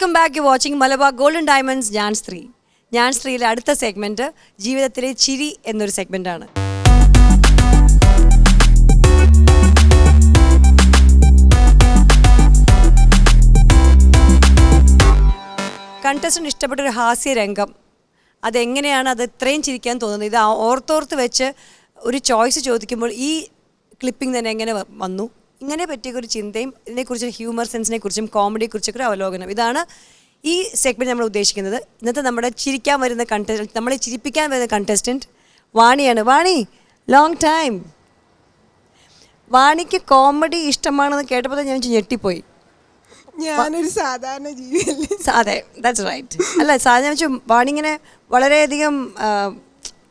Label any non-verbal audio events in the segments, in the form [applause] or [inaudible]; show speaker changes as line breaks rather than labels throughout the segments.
Welcome back you watching Malabar Golden Diamonds ഞാൻ സ്ത്രീ ഞാൻ സ്ത്രീയിലെ അടുത്ത സെഗ്മെന്റ് ജീവിതത്തിലെ ചിരി എന്നൊരു സെഗ്മെന്റാണ് ആണ്. കണ്ടസ്റ്റന്റ് ഇഷ്ടപ്പെട്ട ഒരു ഹാസ്യ രംഗം. അതെങ്ങനെയാണ് അത് ഇത്രയും ചിരിക്കാൻ തോന്നുന്നത്? ഇത് ഓർത്തോർത്ത് വെച്ച് ഒരു ചോയ്സ് ചോദിക്കുമ്പോൾ ഈ ക്ലിപ്പിംഗ് തന്നെ എങ്ങനെ വന്നു? ഇങ്ങനെ പറ്റിയ ഒരു ചിന്തയും ഇതിനെക്കുറിച്ച് ഹ്യൂമർ സെൻസിനെ കുറിച്ചും കോമഡിയെ കുറിച്ചൊക്കെ ഒരു അവലോകനം. ഇതാണ് ഈ സെഗ്മെന്റ് നമ്മൾ ഉദ്ദേശിക്കുന്നത്. ഇന്നത്തെ നമ്മുടെ ചിരിക്കാൻ വരുന്ന കണ്ടസ്റ്റന്റ് നമ്മളെ ചിരിപ്പിക്കാൻ വരുന്ന കണ്ടസ്റ്റന്റ് വാണിയാണ്. വാണി ലോങ് ടൈം വാണിക്ക് കോമഡി ഇഷ്ടമാണെന്ന് കേട്ടപ്പോൾ ഞാൻ ഞെട്ടിപ്പോയി.
ഞാനൊരു സാധാരണ ജീവിയല്ലേ?
സ- അതെ ദാറ്റ്സ് റൈറ്റ് അല്ല സാധാരണ വെച്ചാൽ വാണിങ്ങനെ വളരെയധികം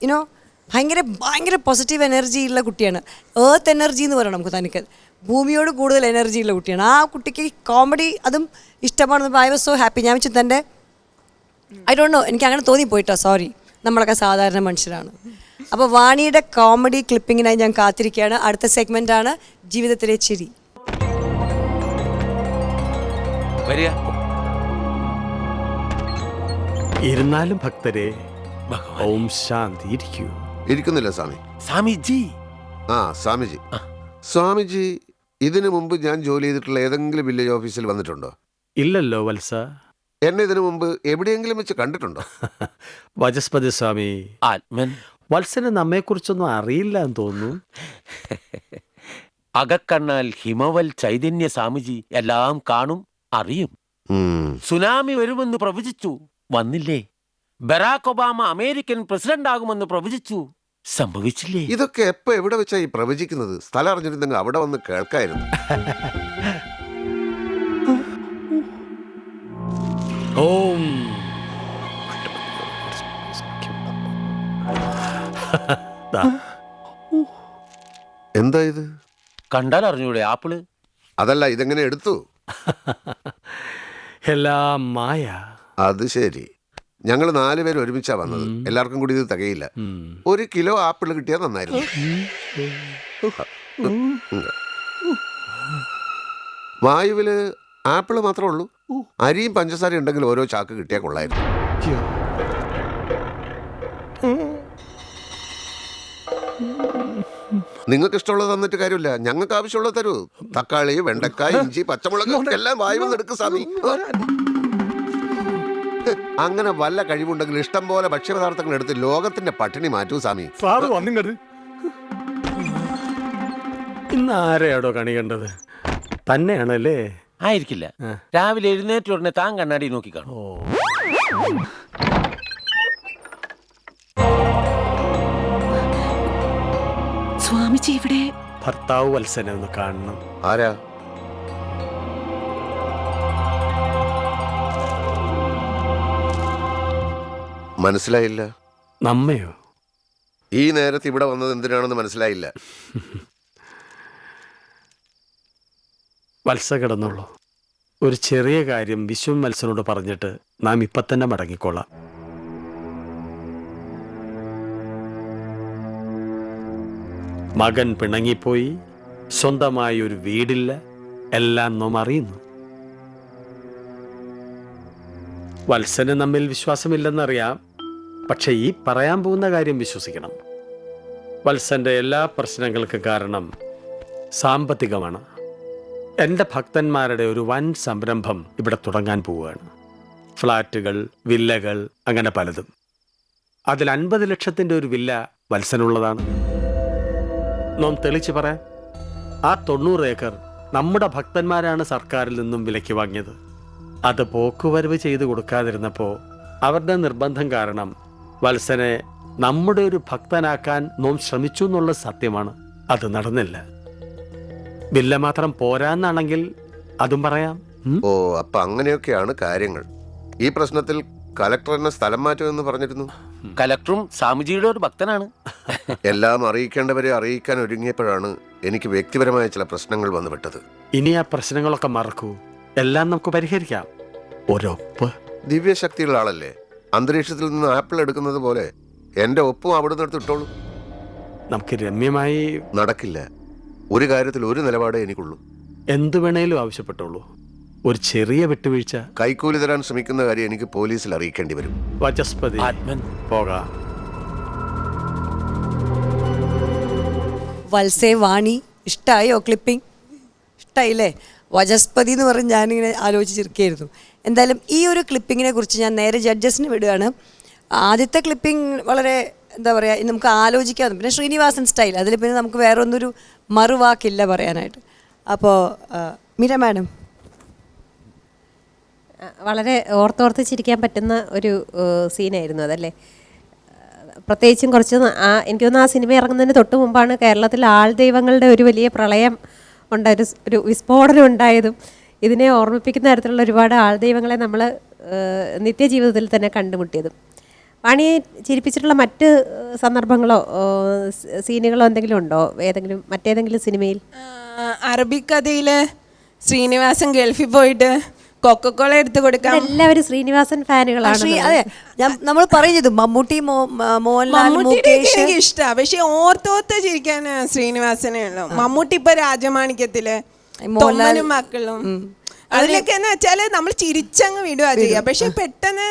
യുനോ ഭയങ്കര ഭയങ്കര പോസിറ്റീവ് എനർജി ഉള്ള കുട്ടിയാണ്. ഏർത്ത് എനർജി എന്ന് പറയണം നമുക്ക് തനിക്ക്. ഭൂമിയോട് കൂടുതൽ എനർജി ഉള്ള കുട്ടിയാണ്. ആ കുട്ടിക്ക് കോമഡി അതും ഇഷ്ടമാണെന്ന് ഐ വാസ് സോ ഹാപ്പി ഞാൻ വെച്ചാൽ തന്റെ ഐ ഡോണ്ട് നോ എനിക്ക് അങ്ങനെ തോന്നിപ്പോയിട്ടോ. സോറി നമ്മളൊക്കെ സാധാരണ മനുഷ്യരാണ്. അപ്പോൾ വാണിയുടെ കോമഡി ക്ലിപ്പിങ്ങിനായി ഞാൻ കാത്തിരിക്കുകയാണ്. അടുത്ത സെഗ്മെന്റ് ആണ് ജീവിതത്തിലെ ചിരി.
ഇരുന്നാലും ഭക്തരെ ഓം ശാന്തി ഇരിക്കൂ.
ഇരിക്കുന്നില്ല സ്വാമി.
സ്വാമിജി.
ആ സ്വാമിജി. സ്വാമിജി ഇതിനു മുമ്പ് ഞാൻ ജോലി ചെയ്തിട്ടുള്ള ഏതെങ്കിലും വില്ലേജ് ഓഫീസിൽ വന്നിട്ടുണ്ടോ?
ഇല്ലല്ലോ വത്സ.
എന്നെ ഇതിനു മുമ്പ് എവിടെയെങ്കിലും വെച്ച് കണ്ടിട്ടുണ്ടോ? [laughs]
വചസ്പതി സ്വാമി.
ആത്മൻ.
വത്സന് നമ്മെക്കുറിച്ചൊന്നും അറിയില്ല എന്ന് തോന്നുന്നു. [laughs]
അകക്കണ്ണാൽ ഹിമവൽ ചൈതന്യ സ്വാമിജി എല്ലാം കാണും അറിയും.
ഉം.
സുനാമി വരുമെന്ന് പ്രവചിച്ചു വന്നില്ലേ? ബറാക് ഒബാമ അമേരിക്കൻ പ്രസിഡന്റ് ആകുമെന്ന് പ്രവചിച്ചു സംഭവിച്ചില്ലേ?
ഇതൊക്കെ എപ്പോ എവിടെ വെച്ചാ ഈ പ്രവചിക്കുന്നത്? സ്ഥലം അറിഞ്ഞിരുന്നെങ്കിൽ അവിടെ വന്ന് കേൾക്കായിരുന്നു.
ഓം. ദാ,
എന്താ ഇത്?
കണ്ടാൽ അറിഞ്ഞൂടെ ആപ്പിൾ?
അതല്ല ഇതെങ്ങനെ എടുത്തു?
എല്ലാം മായ.
അത് ശരി. ഞങ്ങൾ നാലുപേര് ഒരുമിച്ചാ വന്നത്. എല്ലാവർക്കും കൂടി ഇത് തികയില്ല. ഒരു കിലോ ആപ്പിൾ കിട്ടിയാൽ നന്നായിരുന്നു. വായുവിൽ ആപ്പിൾ മാത്രമേ ഉള്ളൂ. അരിയും പഞ്ചസാരയും ഉണ്ടെങ്കിൽ ഓരോ ചാക്ക് കിട്ടിയാൽ കൊള്ളായിരുന്നു. നിങ്ങൾക്ക് ഇഷ്ടമുള്ളത് തന്നിട്ട് കാര്യമില്ല. ഞങ്ങൾക്ക് ആവശ്യമുള്ളത് തരൂ. തക്കാളി വെണ്ടക്കായ ഇഞ്ചി പച്ചമുളക് എല്ലാം വായുവിൽ എടുക്കും സ്വാമി. അങ്ങനെ വല്ല കഴിവുണ്ടെങ്കിൽ ഇഷ്ടം പോലെ ഭക്ഷ്യപദാർത്ഥങ്ങൾ എടുത്ത് ലോകത്തിന്റെ പട്ടിണി മാറ്റൂ സ്വാമി.
സാറ് വന്നിങ്ങട്. ഇന്ന് ആരെയാടോ കണി കണ്ടത്? തന്നെയാണല്ലേ?
ആയിരിക്കില്ല. രാവിലെ എഴുന്നേറ്റ ഉടനെ താൻ കണ്ണാടി നോക്കി കാണും.
ഓ.
സ്വാമിജി ഇവിടെ
ഭർത്താവ് വത്സനെ ഒന്ന് കാണണം.
ആരാ? മനസ്സിലായില്ല.
നമ്മയോ?
ഈ നേരത്ത് ഇവിടെ വന്നത് എന്തിനാണെന്ന് മനസ്സിലായില്ല.
വത്സ കിടന്നുള്ളൂ ഒരു ചെറിയ കാര്യം വിശ്വം വത്സനോട് പറഞ്ഞിട്ട് നാം ഇപ്പം തന്നെ മടങ്ങിക്കൊള്ളാം മകൻ പിണങ്ങിപ്പോയി സ്വന്തമായി ഒരു വീടില്ല എല്ലാം നാം അറിയുന്നു. വത്സന് നമ്മിൽ വിശ്വാസമില്ലെന്നറിയാം. പക്ഷെ ഈ പറയാൻ പോകുന്ന കാര്യം വിശ്വസിക്കണം. വത്സന്റെ എല്ലാ പ്രശ്നങ്ങൾക്ക് കാരണം സാമ്പത്തികമാണ്. എന്റെ ഭക്തന്മാരുടെ ഒരു വൻ സംരംഭം ഇവിടെ തുടങ്ങാൻ പോവുകയാണ്. ഫ്ലാറ്റുകൾ വില്ലകൾ അങ്ങനെ പലതും. അതിൽ അൻപത് ലക്ഷത്തിന്റെ ഒരു വില്ല വത്സനുള്ളതാണ്. നോം തെളിച്ച് പറയാം. ആ തൊണ്ണൂറ് ഏക്കർ നമ്മുടെ ഭക്തന്മാരാണ് സർക്കാരിൽ നിന്നും വിലയ്ക്ക് വാങ്ങിയത്. അത് പോക്കുവരവ് ചെയ്തു കൊടുക്കാതിരുന്നപ്പോൾ അവരുടെ നിർബന്ധം കാരണം വത്സനെ നമ്മുടെ ഒരു ഭക്തനാക്കാൻ നോം ശ്രമിച്ചു എന്നുള്ള സത്യമാണ്. അത് നടന്നില്ല. വില്ല മാത്രം പോരാന്നാണെങ്കിൽ അതും പറയാം.
ഓ അപ്പൊ അങ്ങനെയൊക്കെയാണ് കാര്യങ്ങൾ. ഈ പ്രശ്നത്തിൽ കലക്ടർ എന്നെ സ്ഥലം മാറ്റുമെന്ന് പറഞ്ഞിരുന്നു.
കലക്ടറും സ്വാമിജിയുടെ ഒരു ഭക്തനാണ്.
എല്ലാം അറിയിക്കേണ്ടവരെ അറിയിക്കാൻ ഒരുങ്ങിയപ്പോഴാണ് എനിക്ക് വ്യക്തിപരമായ ചില പ്രശ്നങ്ങൾ വന്നുവിട്ടത്.
ഇനി ആ പ്രശ്നങ്ങളൊക്കെ മറക്കൂ. എല്ലാം നമുക്ക് പരിഹരിക്കാം. ഒരൊപ്പ്.
ദിവ്യശക്തിയുള്ള ആളല്ലേ? അന്തരീക്ഷത്തിൽ നിന്ന് ആപ്പിൾ എടുക്കുന്നത് പോലെ എന്റെ ഒപ്പും അവിടുന്ന് നിന്ന് ഇട്ടോളൂ.
നമുക്ക് രമ്യമായി
നടക്കില്ല. ഒരു കാര്യത്തിൽ ഒരു നിലപാടേ എനിക്കുള്ളൂ.
എന്ത് വേണേലും ആവശ്യപ്പെട്ടോളൂ. ഒരു ചെറിയ വിട്ടുവീഴ്ച
കൈക്കൂലി തരാൻ ശ്രമിക്കുന്ന കാര്യം എനിക്ക് പോലീസിൽ അറിയിക്കേണ്ടി വരും.
വാചസ്പതി.
ആത്മൻ.
പോകാം.
വത്സേ വാണി ഇഷ്ടമായോ ക്ലിപ്പിംഗ് ഇഷ്ടമായില്ലേ വചസ്പതി എന്ന് പറഞ്ഞ് ഞാനിങ്ങനെ ആലോചിച്ചിരിക്കുകയായിരുന്നു എന്തായാലും ഈ ഒരു ക്ലിപ്പിങ്ങിനെ കുറിച്ച് ഞാൻ നേരെ ജഡ്ജസിന് വിടുകയാണ്. ആദ്യത്തെ ക്ലിപ്പിംഗ് വളരെ എന്താ പറയുക നമുക്ക് ആലോചിക്കാതെ പിന്നെ ശ്രീനിവാസൻ സ്റ്റൈൽ അതിൽ പിന്നെ നമുക്ക് വേറെ ഒന്നൊരു മറുവാക്കില്ല പറയാനായിട്ട്. അപ്പോൾ മീര മാഡം.
വളരെ ഓർത്തോർത്ത് ചിരിക്കാൻ പറ്റുന്ന ഒരു സീനായിരുന്നു അതല്ലേ? പ്രത്യേകിച്ചും കുറച്ച് ആ എനിക്ക് തോന്നുന്നു ആ സിനിമ ഇറങ്ങുന്നതിന് തൊട്ട് മുമ്പാണ് കേരളത്തിൽ ആൾ ദൈവങ്ങളുടെ ഒരു വലിയ പ്രളയം ഉണ്ടായ ഒരു വിസ്ഫോടനം ഉണ്ടായതും ഇതിനെ ഓർമ്മിപ്പിക്കുന്ന തരത്തിലുള്ള ഒരുപാട് ആൾ ദൈവങ്ങളെ നമ്മൾ നിത്യജീവിതത്തിൽ തന്നെ കണ്ടുമുട്ടിയതും. വാണിയെ ചിരിപ്പിച്ചിട്ടുള്ള മറ്റ് സന്ദർഭങ്ങളോ സീനുകളോ എന്തെങ്കിലും ഉണ്ടോ? ഏതെങ്കിലും മറ്റേതെങ്കിലും സിനിമയിൽ?
അറബിക്കഥയിൽ ശ്രീനിവാസൻ ഗൾഫിൽ പോയിട്ട് കൊക്കക്കോള എടുത്തു കൊടുക്കാം
എല്ലാവരും ശ്രീനിവാസൻ ഫാനുകളാണ്.
അതെ നമ്മൾ പറയുന്നത് മമ്മൂട്ടി മോഹൻലാൽ
ഇഷ്ടമാണ് പക്ഷെ ഓർത്തോർത്ത് ചിരിക്കാൻ ശ്രീനിവാസനേ ഉള്ളൂ. മമ്മൂട്ടി ഇപ്പൊ
രാജമാണിക്യത്തിൽ
തൊമ്മനും മക്കളും അതിലൊക്കെ എന്ന് വെച്ചാൽ നമ്മൾ ചിരിച്ചങ്ങ് വിടുക ചെയ്യുക പക്ഷെ പെട്ടെന്ന്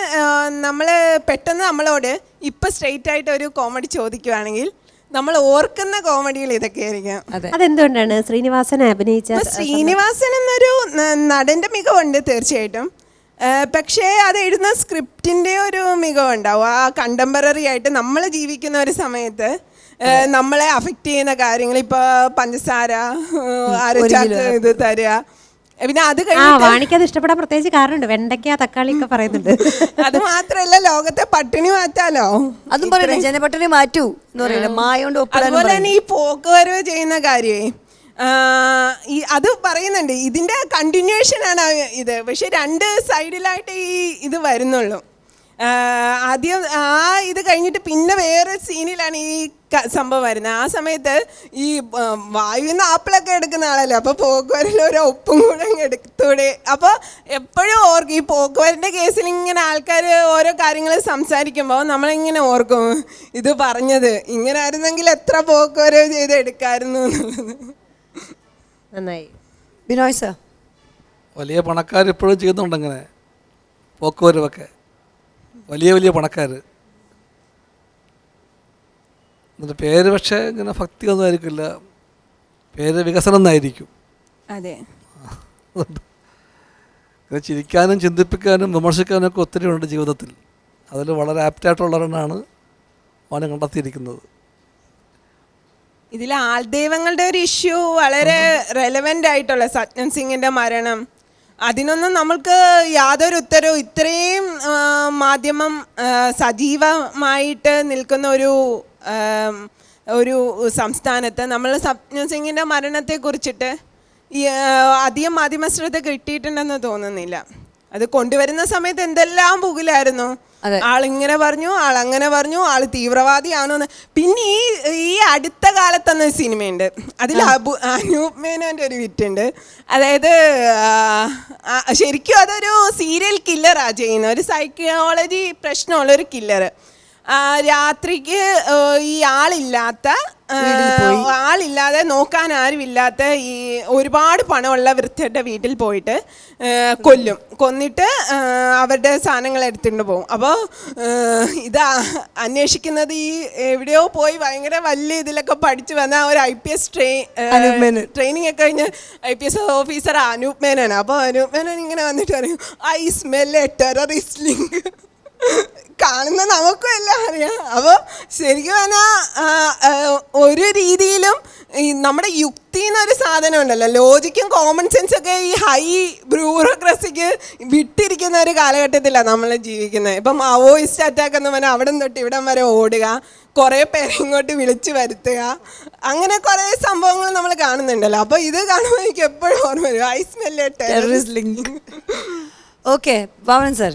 നമ്മൾ നമ്മൾ പെട്ടെന്ന് നമ്മളോട് ഇപ്പൊ സ്ട്രെയിറ്റ് ആയിട്ട് ഒരു കോമഡി ചോദിക്കുവാണെങ്കിൽ നമ്മൾ ഓർക്കുന്ന കോമഡികൾ ഇതൊക്കെ ആയിരിക്കാം.
അതെ.
അതെന്തുകൊണ്ടാണ്? ശ്രീനിവാസൻ അഭിനയിച്ച
ശ്രീനിവാസൻ എന്നൊരു നടന്റെ മികവുണ്ട് തീർച്ചയായിട്ടും. പക്ഷേ അത് എഴുതുന്ന സ്ക്രിപ്റ്റിന്റെ ഒരു മികവുണ്ടാവും. ആ കണ്ടംപററി ആയിട്ട് നമ്മൾ ജീവിക്കുന്ന ഒരു സമയത്ത് നമ്മളെ അഫക്റ്റ് ചെയ്യുന്ന കാര്യങ്ങൾ ഇപ്പൊ പഞ്ചസാര അരച്ചാക്ക് ഇത് തരിക പിന്നെ അത്
ആ
അത്
വാണിക്കത് ഇഷ്ടപ്പെടാൻ പ്രത്യേകിച്ച് കാരണമുണ്ട്. വെണ്ടയ്ക്ക തക്കാളി ഒക്കെ പറയുന്നുണ്ട്.
അത് മാത്രല്ല ലോകത്തെ പട്ടിണി മാറ്റാലോ?
അതും പറയുന്നത് ജനപട്ടിണി മാറ്റൂ എന്ന് പറയുന്നത് മായോണ്ട്
അതുപോലെ. തന്നെ ഈ പോക്കുവരവ് ചെയ്യുന്ന കാര്യേ ഈ അത് പറയുന്നുണ്ട് ഇതിന്റെ കണ്ടിന്യൂഷൻ ആണ് ഇത്. പക്ഷെ രണ്ട് സൈഡിലായിട്ട് ഈ ഇത് വരുന്നുള്ളൂ. ആദ്യം ആ ഇത് കഴിഞ്ഞിട്ട് പിന്നെ വേറെ സീനിലാണ് ഈ സംഭവം വരുന്നത്. ആ സമയത്ത് ഈ വായുവിൽ നിന്ന് ആപ്പിളൊക്കെ എടുക്കുന്ന ആളല്ലേ? അപ്പോൾ പോക്കുവരയിൽ ഒരു ഉപ്പും കൂടെ അങ്ങ് എടുത്തൂടെ. അപ്പോൾ എപ്പോഴും ഓർക്കും ഈ പോക്കുവരന്റെ കേസിൽ ഇങ്ങനെ ആൾക്കാർ ഓരോ കാര്യങ്ങൾ സംസാരിക്കുമ്പോൾ നമ്മളിങ്ങനെ ഓർക്കും ഇത് പറഞ്ഞത് ഇങ്ങനെ ആയിരുന്നെങ്കിൽ എത്ര പോക്കുവരവ് ചെയ്ത് എടുക്കാമായിരുന്നു എന്നുള്ളത്.
നന്നായി.
ബിനോയ് സർ.
വലിയ പണക്കാർ ഇപ്പോഴും ചെയ്യുന്നുണ്ട് അങ്ങനെ പോക്കുവരവൊക്കെ. വലിയ വലിയ പണക്കാർ എന്നിട്ട് പേര് പക്ഷേ ഇങ്ങനെ ഭക്തി ഒന്നും ആയിരിക്കില്ല. പേര് വികസനം എന്നായിരിക്കും.
അതെ.
ഇങ്ങനെ ചിരിക്കാനും ചിന്തിപ്പിക്കാനും വിമർശിക്കാനും ഒക്കെ ഒത്തിരി ഉണ്ട് ജീവിതത്തിൽ. അതിൽ വളരെ ആപ്റ്റായിട്ടുള്ളവരെന്നാണ് അവനെ കണ്ടെത്തിയിരിക്കുന്നത്.
ഇതിൽ ആൾദൈവങ്ങളുടെ ഒരു ഇഷ്യൂ വളരെ റെലവെന്റ് ആയിട്ടുള്ള സജ്ഞൻ സിംഗിന്റെ മരണം. അതിനൊന്നും നമ്മൾക്ക് യാതൊരു ഉത്തരവും ഇത്രയും മാധ്യമം സജീവമായിട്ട് നിൽക്കുന്ന ഒരു ഒരു സംസ്ഥാനത്ത് നമ്മൾ സപ്ന സിംഗിന്റെ മരണത്തെക്കുറിച്ചിട്ട് അധികം മാധ്യമ ശ്രദ്ധ കിട്ടിയിട്ടുണ്ടെന്ന് തോന്നുന്നില്ല. അത് കൊണ്ടുവരുന്ന സമയത്ത് എന്തെല്ലാം പുകിലായിരുന്നു. ആളിങ്ങനെ പറഞ്ഞു ആൾ അങ്ങനെ പറഞ്ഞു ആൾ തീവ്രവാദിയാണോന്ന്. പിന്നെ ഈ ഈ അടുത്ത കാലത്തന്നെ സിനിമയുണ്ട്. അതിൽ അബു അനൂപ് മേനോന്റെ ഒരു വിറ്റുണ്ട് അതായത് ശരിക്കും അതൊരു സീരിയൽ കില്ലറാ ചെയ്യുന്ന ഒരു സൈക്കോളജി പ്രശ്നമുള്ള ഒരു കില്ലർ രാത്രിക്ക് ഈ ആളില്ലാത്ത ആളില്ലാതെ നോക്കാൻ ആരുമില്ലാത്ത ഈ ഒരുപാട് പണമുള്ള വൃദ്ധയുടെ വീട്ടിൽ പോയിട്ട് കൊല്ലും. കൊന്നിട്ട് അവരുടെ സാധനങ്ങൾ എടുത്തുകൊണ്ട് പോകും. അപ്പോൾ ഇത് അന്വേഷിക്കുന്നത് ഈ എവിടെയോ പോയി ഭയങ്കര വലിയ ഇതിലൊക്കെ പഠിച്ചു വന്ന ഒരു I P S
train
training ഒക്കെ കഴിഞ്ഞ് I P S officer Anoop മേനോനാണ് അപ്പോൾ അനൂപ് മേനോൻ ഇങ്ങനെ വന്നിട്ട് പറയും I smell a terrorist link. കാണുന്ന നമുക്കും എല്ലാം അറിയാം. അപ്പോൾ ശരിക്കും പറഞ്ഞാൽ ഒരു രീതിയിലും ഈ നമ്മുടെ യുക്തി എന്നൊരു സാധനം ഉണ്ടല്ലോ ലോജിക്കും കോമൺ സെൻസൊക്കെ ഈ ഹൈ ബ്യൂറോക്രസിക്ക് വിട്ടിരിക്കുന്ന ഒരു കാലഘട്ടത്തിലാണ് നമ്മൾ ജീവിക്കുന്നത് ഇപ്പം മാവോയിസ്റ്റ് അറ്റാക്ക് എന്ന് പറഞ്ഞാൽ അവിടെ തൊട്ട് ഇവിടം വരെ ഓടുക കുറേ പേരെ ഇങ്ങോട്ട് വിളിച്ചു വരുത്തുക അങ്ങനെ കുറേ സംഭവങ്ങൾ നമ്മൾ കാണുന്നുണ്ടല്ലോ. അപ്പോൾ ഇത് കാണുമ്പോൾ എനിക്ക് എപ്പോഴും ഓർമ്മ വരും. I
terrorist okay Pavan sir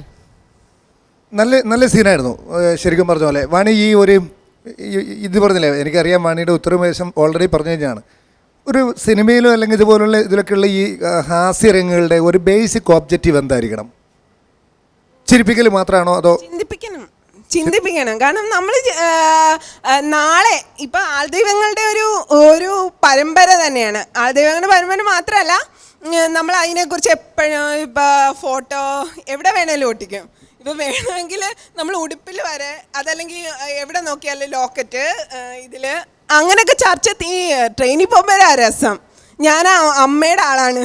നല്ല നല്ല സീനായിരുന്നു ശരിക്കും പറഞ്ഞ പോലെ. വാണി ഈ ഒരു ഇത് പറഞ്ഞില്ലേ എനിക്കറിയാം വാണിയുടെ ഉത്തരവേശം ഓൾറെഡി പറഞ്ഞു കഴിഞ്ഞാണ്. ഒരു സിനിമയിലോ അല്ലെങ്കിൽ ഇതുപോലുള്ള ഇതിലൊക്കെയുള്ള ഈ ഹാസ്യരംഗങ്ങളുടെ ഒരു ബേസിക് ഓബ്ജക്റ്റീവ് എന്തായിരിക്കണം? ചിരിപ്പിക്കൽ മാത്രമാണോ അതോ
ചിന്തിപ്പിക്കണം. ചിന്തിപ്പിക്കണം. കാരണം നമ്മൾ നാളെ ഇപ്പൊ ആൾദൈവങ്ങളുടെ ഒരു ഒരു പരമ്പര തന്നെയാണ്. ആൾദൈവങ്ങളുടെ പരമ്പര മാത്രമല്ല നമ്മൾ അതിനെക്കുറിച്ച് എപ്പോഴും ഇപ്പോൾ ഫോട്ടോ എവിടെ വേണേലും ഒട്ടിക്കും. ഇപ്പം വേണമെങ്കിൽ നമ്മൾ ഉടുപ്പിൽ വരെ അതല്ലെങ്കിൽ എവിടെ നോക്കിയാലും ലോക്കറ്റ് ഇതിൽ അങ്ങനെയൊക്കെ ചർച്ച ഈ ട്രെയിനിൽ പോകുമ്പോഴാ രസം. ഞാൻ അമ്മയുടെ ആളാണ്.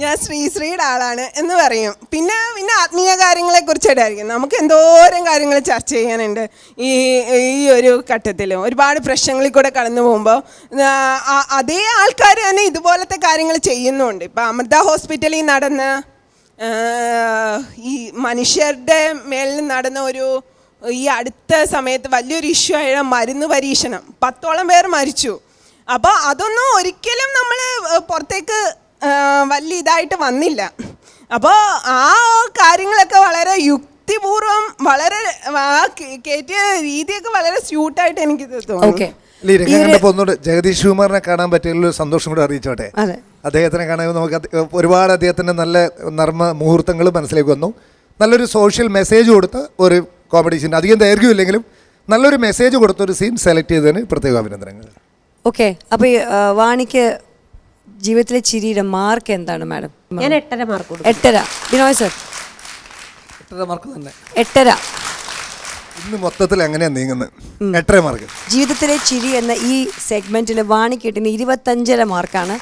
ഞാൻ ശ്രീശ്രീയുടെ ആളാണ് എന്ന് പറയും. പിന്നെ പിന്നെ ആത്മീയ കാര്യങ്ങളെ കുറിച്ചിട്ടായിരിക്കും നമുക്ക് എന്തോരം കാര്യങ്ങൾ ചർച്ച ചെയ്യാനുണ്ട് ഈ ഈ ഒരു ഘട്ടത്തിൽ ഒരുപാട് പ്രശ്നങ്ങളിൽ കൂടെ കടന്നു പോകുമ്പോൾ അതേ ആൾക്കാർ തന്നെ ഇതുപോലത്തെ കാര്യങ്ങൾ ചെയ്യുന്നുണ്ട്. ഇപ്പം അമൃത ഹോസ്പിറ്റലിൽ നടന്ന ഈ മനുഷ്യരുടെ മേളിൽ നടന്ന ഒരു ഈ അടുത്ത സമയത്ത് വലിയൊരു ഇഷ്യൂ ആയ മരുന്ന് പരീക്ഷണം. പത്തോളം പേർ മരിച്ചു. അപ്പോൾ അതൊന്നും ഒരിക്കലും നമ്മൾ പുറത്തേക്ക് വലിയ ഇതായിട്ട് വന്നില്ല. അപ്പോൾ ആ കാര്യങ്ങളൊക്കെ വളരെ യുക്തിപൂർവം വളരെ ആ കയറ്റിയ രീതിയൊക്കെ വളരെ സ്യൂട്ടായിട്ട് എനിക്ക് തോന്നുന്നു.
ഒന്നുകൂടെ ജഗദീഷ് കുമാറിനെ കാണാൻ പറ്റിയുള്ള സന്തോഷം കൂടെ അറിയിച്ചോട്ടെ? അദ്ദേഹത്തിനെ കാണാൻ നമുക്ക് ഒരുപാട് അദ്ദേഹത്തിന്റെ നല്ല നർമ്മ മുഹൂർത്തങ്ങൾ മനസ്സിലേക്ക് വന്നു. നല്ലൊരു സോഷ്യൽ മെസ്സേജ് കൊടുത്ത ഒരു കോമഡി സീൻ അധികം ദൈർഘ്യമില്ലെങ്കിലും നല്ലൊരു മെസ്സേജ് കൊടുത്ത ഒരു സീൻ സെലക്ട് ചെയ്തതിന് പ്രത്യേക അഭിനന്ദനങ്ങൾ.
ഓക്കെ അപ്പോൾ ആ, വാണിക്ക് ജീവിതത്തിലെ ചിരിയുടെ മാർക്ക് എന്താണ് മാഡം
ഞാൻ എട്ടര മാർക്ക് കൊടുക്കും.
എട്ടര. ബിനോയ് സർ
എട്ടര മാർക്ക് തന്നെ.
എട്ടര.
ഇന്ന് മൊത്തത്തിൽ എങ്ങനെയാണ് നീങ്ങുന്നത്? എട്ടര മാർക്ക്
ജീവിതത്തിലെ ചിരി എന്ന ഈ സെഗ്മെന്റിൽ വാണി കിട്ടുന്ന ഇരുപത്തഞ്ചര മാർക്കാണ്